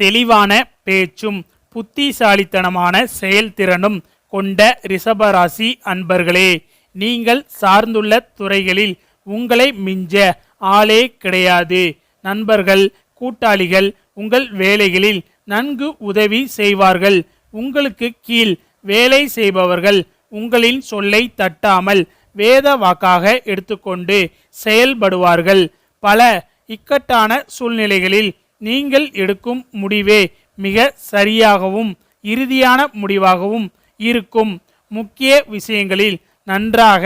தெளிவான பேச்சும் புத்திசாலித்தனமான செயல்திறனும் கொண்ட ரிஷபராசி அன்பர்களே நீங்கள் சார்ந்துள்ள துறைகளில் உங்களை மிஞ்ச ஆளே கிடையாது. நண்பர்கள் கூட்டாளிகள் உங்கள் வேலைகளில் நன்கு உதவி செய்வார்கள். உங்களுக்கு கீழ் வேலை செய்பவர்கள் உங்களின் சொல்லை தட்டாமல் வேத வாக்காக எடுத்துக்கொண்டு செயல்படுவார்கள். பல இக்கட்டான சூழ்நிலைகளில் நீங்கள் எடுக்கும் முடிவே மிக சரியாகவும் இறுதியான முடிவாகவும் இருக்கும். முக்கிய விஷயங்களில் நன்றாக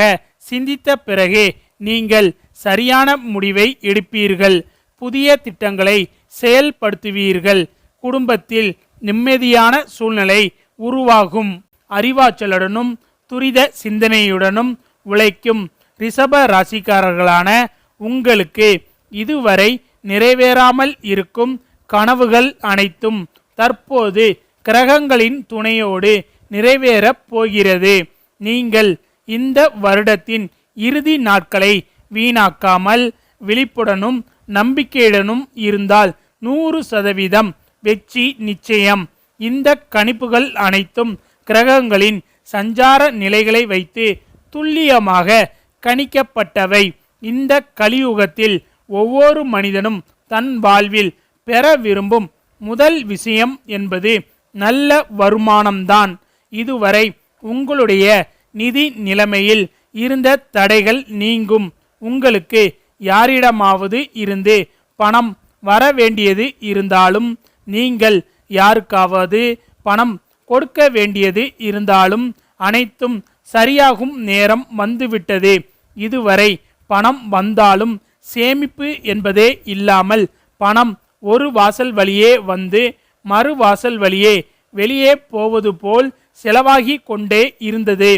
சிந்தித்த பிறகே நீங்கள் சரியான முடிவை எடுப்பீர்கள். புதிய திட்டங்களை செயல்படுத்துவீர்கள். குடும்பத்தில் நிம்மதியான சூழ்நிலை உருவாகும். அறிவாற்றலுடனும் துரித சிந்தனையுடனும் உழைக்கும் ரிஷப ராசிக்காரர்களான உங்களுக்கு இதுவரை நிறைவேறாமல் இருக்கும் கனவுகள் அனைத்தும் தற்போது கிரகங்களின் துணையோடு நிறைவேறப் போகிறது. நீங்கள் இந்த வருடத்தின் இறுதி நாட்களை வீணாக்காமல் விழிப்புடனும் நம்பிக்கையுடனும் இருந்தால் நூறு சதவீதம் வெற்றி நிச்சயம். இந்த கணிப்புகள் அனைத்தும் கிரகங்களின் சஞ்சார நிலைகளை வைத்து துல்லியமாக கணிக்கப்பட்டவை. இந்த கலியுகத்தில் ஒவ்வொரு மனிதனும் தன் வாழ்வில் பெற விரும்பும் முதல் விஷயம் என்பது நல்ல வருமானம்தான். இதுவரை உங்களுடைய நிதி நிலைமையில் இருந்த தடைகள் நீங்கும். உங்களுக்கு யாரிடமாவது இருந்து பணம் வர வேண்டியது இருந்தாலும் நீங்கள் யாருக்காவது பணம் கொடுக்க வேண்டியது இருந்தாலும் அனைத்தும் சரியாகும் நேரம் வந்துவிட்டது. இதுவரை பணம் வந்தாலும் சேமிப்பு என்பதே இல்லாமல் பணம் ஒரு வாசல் வழியே வந்து மறு வாசல் வழியே வெளியே போவது போல் செலவாகி கொண்டே இருந்தது.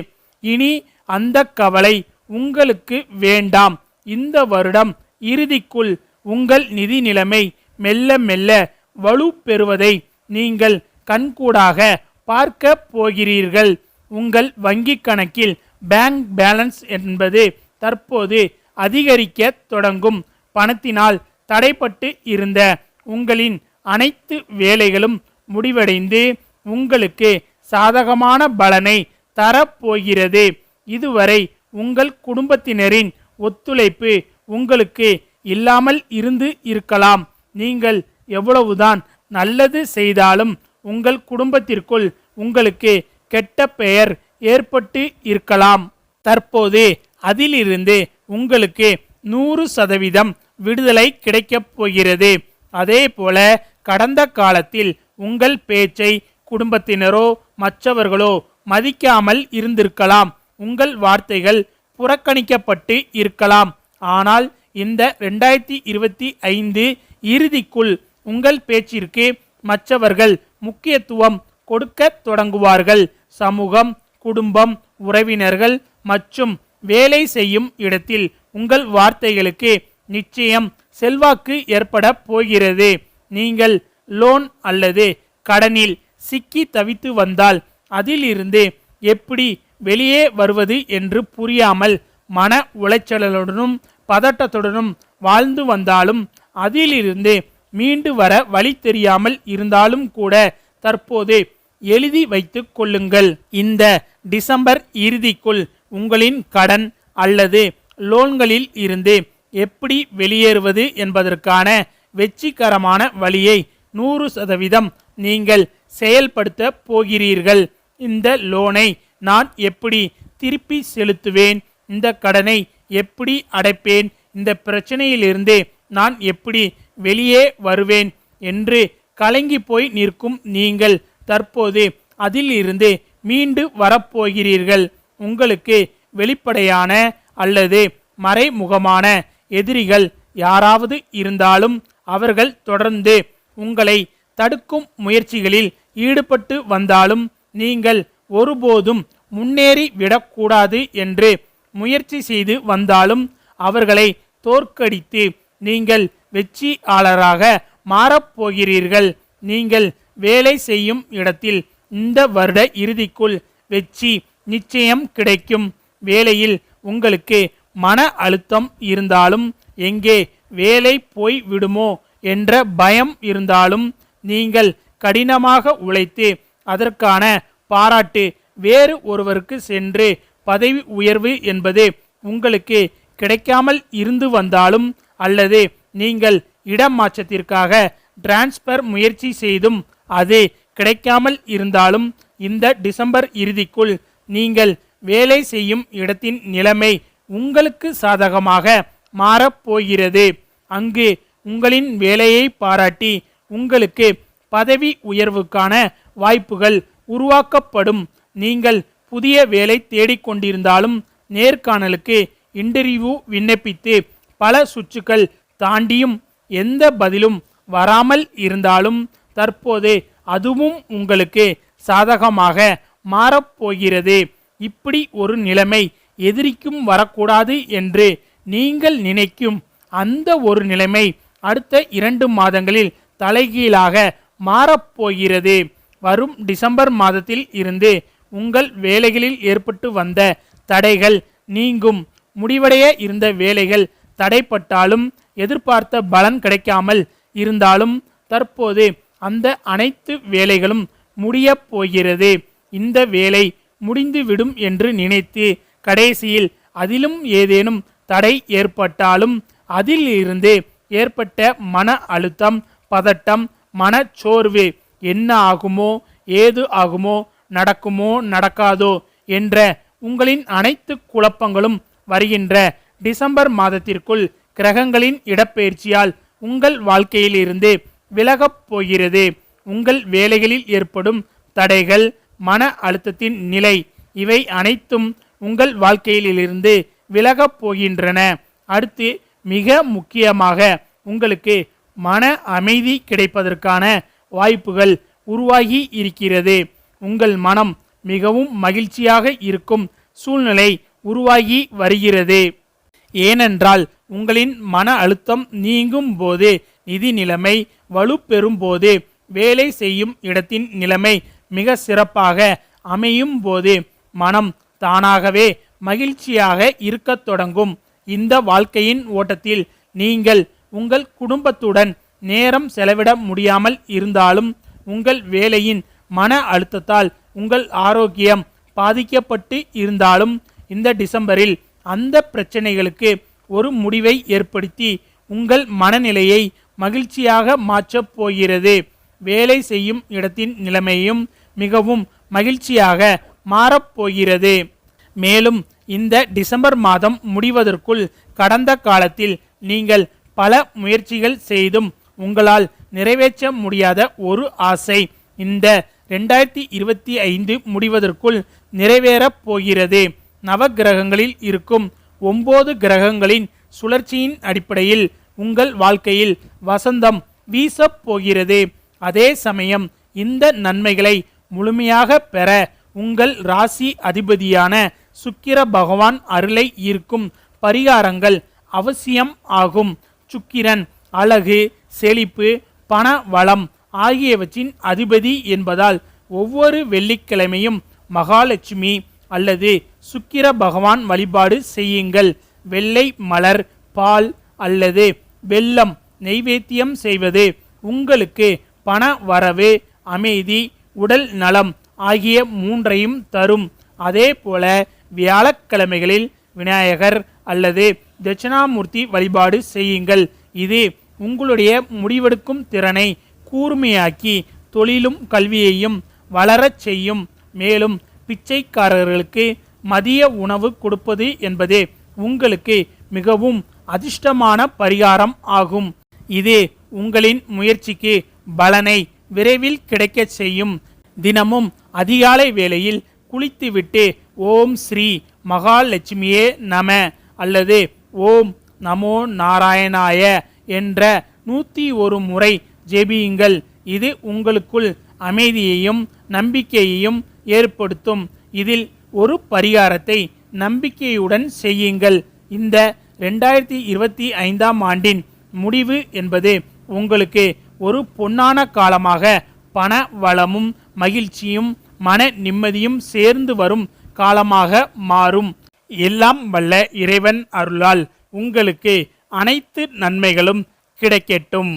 இனி அந்த கவலை உங்களுக்கு வேண்டாம். இந்த வருடம் இறுதிக்குள் உங்கள் நிதி நிலைமை மெல்ல மெல்ல வலு பெறுவதை நீங்கள் கண்கூடாக பார்க்க போகிறீர்கள். உங்கள் வங்கி கணக்கில் பேங்க் பேலன்ஸ் என்பது தற்போது அதிகரிக்க தொடங்கும். பணத்தினால் தடைப்பட்டு இருந்த உங்களின் அனைத்து வேலைகளும் முடிவடைந்து உங்களுக்கு சாதகமான பலனை தரப்போகிறது. இதுவரை உங்கள் குடும்பத்தினரின் ஒத்துழைப்பு உங்களுக்கு இல்லாமல் இருந்து இருக்கலாம். நீங்கள் எவ்வளவுதான் நல்லது செய்தாலும் உங்கள் குடும்பத்திற்குள் உங்களுக்கு கெட்ட பெயர் ஏற்பட்டு இருக்கலாம். தற்போது அதிலிருந்து உங்களுக்கு நூறு சதவீதம் விடுதலை கிடைக்கப் போகிறது. அதே போல கடந்த காலத்தில் உங்கள் பேச்சை குடும்பத்தினரோ மற்றவர்களோ மதிக்காமல் இருந்திருக்கலாம். உங்கள் வார்த்தைகள் புறக்கணிக்கப்பட்டு இருக்கலாம். ஆனால் இந்த ரெண்டாயிரத்தி இருபத்தி ஐந்து இறுதிக்குள் உங்கள் பேச்சிற்கு மற்றவர்கள் முக்கியத்துவம் கொடுக்க தொடங்குவார்கள். சமூகம் குடும்பம் உறவினர்கள் மற்றும் வேலை செய்யும் இடத்தில் உங்கள் வார்த்தைகளுக்கு நிச்சயம் செல்வாக்கு ஏற்பட போகிறது. நீங்கள் லோன் அல்லது கடனில் சிக்கி தவித்து வந்தால் அதிலிருந்து எப்படி வெளியே வருவது என்று புரியாமல் மன உளைச்சலுடனும் பதட்டத்துடனும் வாழ்ந்து வந்தாலும் அதிலிருந்து மீண்டு வர வழி தெரியாமல் இருந்தாலும் கூட தற்போது எழுதி வைத்து கொள்ளுங்கள். இந்த டிசம்பர் இறுதிக்குள் உங்களின் கடன் அல்லது லோன்களில் இருந்து எப்படி வெளியேறுவது என்பதற்கான வெற்றிகரமான வழியை நூறு சதவீதம் நீங்கள் செயல்படுத்த போகிறீர்கள். இந்த லோனை நான் எப்படி திருப்பி செலுத்துவேன்? இந்த கடனை எப்படி அடைப்பேன்? இந்த பிரச்சனையிலிருந்து நான் எப்படி வெளியே வருவேன்? என்று கலங்கி போய் நிற்கும் நீங்கள் தற்போது அதிலிருந்து மீண்டு வரப்போகிறீர்கள். உங்களுக்கு வெளிப்படையான அல்லது மறைமுகமான எதிரிகள் யாராவது இருந்தாலும் அவர்கள் தொடர்ந்து உங்களை தடுக்கும் முயற்சிகளில் ஈடுபட்டு வந்தாலும் நீங்கள் ஒருபோதும் முன்னேறி விடக்கூடாது என்று முயற்சி செய்து வந்தாலும் அவர்களை தோற்கடித்து நீங்கள் வெற்றியாளராக மாறப்போகிறீர்கள். நீங்கள் வேலை செய்யும் இடத்தில் இந்த வருட இறுதிக்குள் வெற்றி நிச்சயம் கிடைக்கும். வேலையில் உங்களுக்கு மன அழுத்தம் இருந்தாலும் எங்கே வேலை போய் விடுமோ என்ற பயம் இருந்தாலும் நீங்கள் கடினமாக உழைத்து அதற்கான பாராட்டு வேறு ஒருவருக்கு சென்று பதவி உயர்வு என்பது உங்களுக்கு கிடைக்காமல் இருந்து வந்தாலும் அல்லது நீங்கள் இடம் மாற்றத்திற்காக டிரான்ஸ்பர் முயற்சி செய்தும் அது கிடைக்காமல் இருந்தாலும் இந்த டிசம்பர் இறுதிக்குள் நீங்கள் வேலை செய்யும் இடத்தின் நிலைமை உங்களுக்கு சாதகமாக மாறப்போகிறது. அங்கு உங்களின் வேலையை பாராட்டி உங்களுக்கு பதவி உயர்வுக்கான வாய்ப்புகள் உருவாக்கப்படும். நீங்கள் புதிய வேலை தேடிக்கொண்டிருந்தாலும் நேர்காணலுக்கு இன்டர்வியூ விண்ணப்பித்து பல சுற்றுக்கள் தாண்டியும் எந்த பதிலும் வராமல் இருந்தாலும் தற்போது அதுவும் உங்களுக்கு சாதகமாக மாறப்போகிறது. இப்படி ஒரு நிலைமை எதிரிக்கும் வரக்கூடாது என்று நீங்கள் நினைக்கும் அந்த ஒரு நிலைமை அடுத்த இரண்டு மாதங்களில் தலைகீழாக மாறப்போகிறது. வரும் டிசம்பர் மாதத்தில் இருந்து உங்கள் வேலைகளில் ஏற்பட்டு வந்த தடைகள் நீங்கும். முடிவடைய இருந்த வேலைகள் தடைப்பட்டாலும் எதிர்பார்த்த பலன் கிடைக்காமல் இருந்தாலும் தற்போது அந்த அனைத்து வேலைகளும் முடியப் போகிறது. இந்த வேலை முடிந்துவிடும் என்று நினைத்து கடைசியில் அதிலும் ஏதேனும் தடை ஏற்பட்டாலும் அதிலிருந்து ஏற்பட்ட மன அழுத்தம் பதட்டம் மனச்சோர்வு என்ன ஆகுமோ ஏது ஆகுமோ நடக்குமோ நடக்காதோ என்ற உங்களின் அனைத்து குழப்பங்களும் வருகின்ற டிசம்பர் மாதத்திற்குள் கிரகங்களின் இடப்பெயர்ச்சியால் உங்கள் வாழ்க்கையிலிருந்து விலகப் போகிறது. உங்கள் வேலைகளில் ஏற்படும் தடைகள் மன அழுத்தத்தின் நிலை. இவை அனைத்தும் உங்கள் வாழ்க்கையிலிருந்து விலகப் போகின்றன. அடுத்து மிக முக்கியமாக உங்களுக்கு மன அமைதி கிடைப்பதற்கான வாய்ப்புகள் உருவாகி இருக்கிறது. உங்கள் மனம் மிகவும் மகிழ்ச்சியாக இருக்கும் சூழ்நிலை உருவாகி வருகிறது. ஏனென்றால் உங்களின் மன அழுத்தம் நீங்கும் போது நிதி நிலைமை வலுப்பெறும் போது வேலை செய்யும் இடத்தின் நிலைமை மிக சிறப்பாக அமையும் போது மனம் தானாகவே மகிழ்ச்சியாக இருக்கத் தொடங்கும். இந்த வாழ்க்கையின் ஓட்டத்தில் நீங்கள் உங்கள் குடும்பத்துடன் நேரம் செலவிட முடியாமல் இருந்தாலும் உங்கள் வேலையின் மன அழுத்தத்தால் உங்கள் ஆரோக்கியம் பாதிக்கப்பட்டு இருந்தாலும் இந்த டிசம்பரில் அந்த பிரச்சனைகளுக்கு ஒரு முடிவை ஏற்படுத்தி உங்கள் மனநிலையை மகிழ்ச்சியாக மாற்றப் போகிறது. வேலை செய்யும் இடத்தின் நிலைமையும் மிகவும் மகிழ்ச்சியாக மாறப்போகிறது. மேலும் இந்த டிசம்பர் மாதம் முடிவதற்குள் கடந்த காலத்தில் நீங்கள் பல முயற்சிகள் செய்தும் உங்களால் நிறைவேற்ற முடியாத ஒரு ஆசை இந்த ரெண்டாயிரத்தி இருபத்தி ஐந்து முடிவதற்குள் நிறைவேறப் போகிறது. நவகிரகங்களில் இருக்கும் ஒன்பது கிரகங்களின் சுழற்சியின் அடிப்படையில் உங்கள் வாழ்க்கையில் வசந்தம் வீசப் போகிறது. அதே சமயம் இந்த நன்மைகளை முழுமையாக பெற உங்கள் ராசி அதிபதியான சுக்கிர பகவான் அருளை ஈர்க்கும் பரிகாரங்கள் அவசியம் ஆகும். சுக்கிரன் அழகு செழிப்பு பண வளம் ஆகியவற்றின் அதிபதி என்பதால் ஒவ்வொரு வெள்ளிக்கிழமையும் மகாலட்சுமி அல்லது சுக்கிர பகவான் வழிபாடு செய்யுங்கள். வெள்ளை மலர் பால் அல்லது வெல்லம் நெய்வேத்தியம் செய்வது உங்களுக்கு பண வரவு அமைதி உடல் நலம் ஆகிய மூன்றையும் தரும். அதே போல வியாழக்கிழமைகளில் விநாயகர் அல்லது தட்சிணாமூர்த்தி வழிபாடு செய்யுங்கள். இது உங்களுடைய முடிவெடுக்கும் திறனை கூர்மையாக்கி தொழிலும் கல்வியையும் வளரச் செய்யும். மேலும் பிச்சைக்காரர்களுக்கு மதிய உணவு கொடுப்பது என்பது உங்களுக்கு மிகவும் அதிர்ஷ்டமான பரிகாரம் ஆகும். இது உங்களின் முயற்சிக்கு பலனை விரைவில் கிடைக்கச் செய்யும். தினமும் அதிகாலை வேளையில் குளித்துவிட்டு ஓம் ஸ்ரீ மகாலட்சுமியே நம அல்லது ஓம் நமோ நாராயணாய என்ற நூற்றி ஒரு முறை ஜெபியுங்கள். இது உங்களுக்குள் அமைதியையும் நம்பிக்கையையும் ஏற்படுத்தும். இதில் ஒரு பரிகாரத்தை நம்பிக்கையுடன் செய்யுங்கள். இந்த ரெண்டாயிரத்தி இருபத்தி ஐந்தாம் ஆண்டின் முடிவு என்பது உங்களுக்கு ஒரு பொன்னான காலமாக பண வளமும் மகிழ்ச்சியும் மன நிம்மதியும் சேர்ந்து வரும் காலமாக மாறும். எல்லாம் வல்ல இறைவன் அருளால் உங்களுக்கு அனைத்து நன்மைகளும் கிடைக்கட்டும்.